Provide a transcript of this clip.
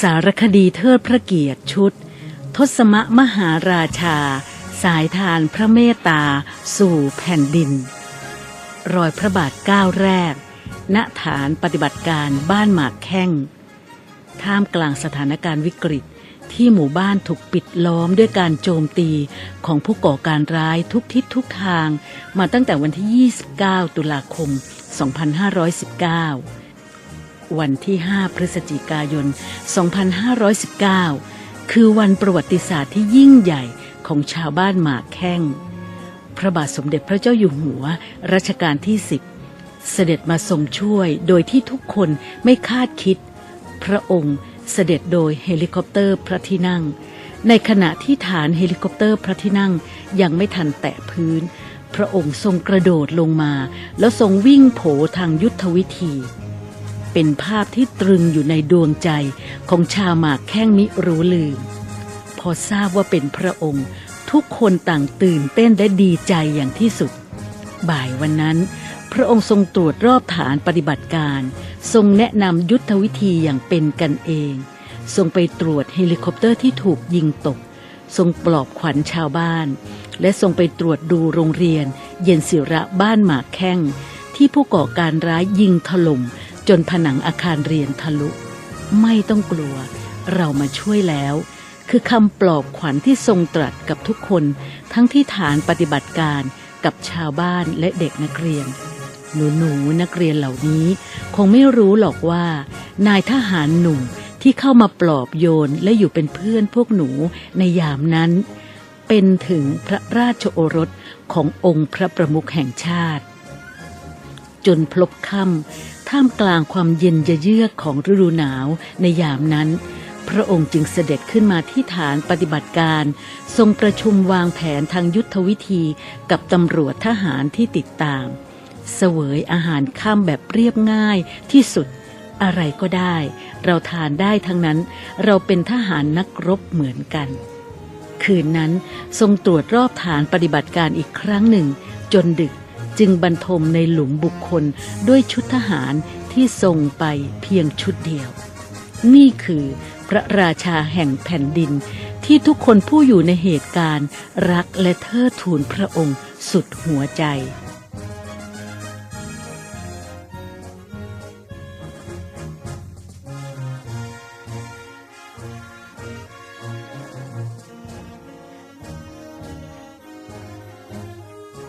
สารคดีเทิดพระเกียรติชุด ทศมมหาราชา สายทานพระเมตตา สู่แผ่นดิน รอยพระบาทก้าวแรก ณฐานปฏิบัติการบ้านหมากแข้ง ท่ามกลางสถานการณ์วิกฤตที่หมู่บ้านถูกปิดล้อมด้วยการโจมตีของผู้ก่อการร้ายทุกทิศทุกทาง มาตั้งแต่วันที่ 29 ตุลาคม 2519 วันที่ 5 พฤศจิกายน 2519 คือวันประวัติศาสตร์ที่ยิ่งใหญ่ของชาวบ้านหมากแข้ง พระบาทสมเด็จพระเจ้าอยู่หัวรัชกาลที่ 10 เสด็จมาทรงช่วยโดยที่ทุกคนไม่คาดคิด พระองค์เสด็จโดยเฮลิคอปเตอร์พระที่นั่ง ในขณะที่ฐานเฮลิคอปเตอร์พระที่นั่งยังไม่ทันแตะพื้น พระองค์ทรงกระโดดลงมา แล้วทรงวิ่งโผทางยุทธวิธี เป็นภาพที่ตรึงอยู่ในดวงใจของชาวหมากแข้งมิรู้ลืม พอทราบว่าเป็นพระองค์ทุกคนต่างตื่นเต้นและดีใจอย่างที่สุด บ่ายวันนั้น พระองค์ทรงตรวจรอบฐานปฏิบัติการ ทรงแนะนำยุทธวิธีอย่างเป็นกันเอง ทรงไปตรวจเฮลิคอปเตอร์ที่ถูกยิงตก ทรงปลอบขวัญชาวบ้าน และทรงไปตรวจดูโรงเรียน เย็นศิระบ้านหมากแข้งที่ผู้ก่อการร้ายยิงถล่ม จนผนังอาคารเรียนทะลุ ไม่ต้องกลัว เรามาช่วยแล้ว คือคำปลอบขวัญที่ทรงตรัสกับทุกคน ทั้งที่ฐานปฏิบัติการกับชาวบ้านและเด็กนักเรียน หนูหนูๆนักเรียนเหล่านี้ คงไม่รู้หรอกว่า นายทหารหนุ่มที่เข้ามาปลอบโยนและอยู่เป็นเพื่อนพวกหนูในยามนั้น เป็นถึงพระราชโอรสขององค์พระประมุขแห่งชาติ จนพลบค่ำท่ามกลางความเย็นเยือกของฤดูหนาวในยามนั้น พระองค์จึงเสด็จขึ้นมาที่ฐานปฏิบัติการ ทรงประชุมวางแผนทางยุทธวิธีกับตำรวจทหารที่ติดตาม เสวยอาหารข้ามแบบเรียบง่ายที่สุดอะไรก็ได้ เราทานได้ทั้งนั้น เราเป็นทหารนักรบเหมือนกัน คืนนั้นทรงตรวจรอบฐานปฏิบัติการอีกครั้งหนึ่ง จนดึก จึงบรรทมในหลุมบุคคลด้วยชุดทหารที่ทรงไปเพียงชุดเดียว นี่คือพระราชาแห่งแผ่นดินที่ทุกคนผู้อยู่ในเหตุการณ์ รักและเทิดทูนพระองค์สุดหัวใจ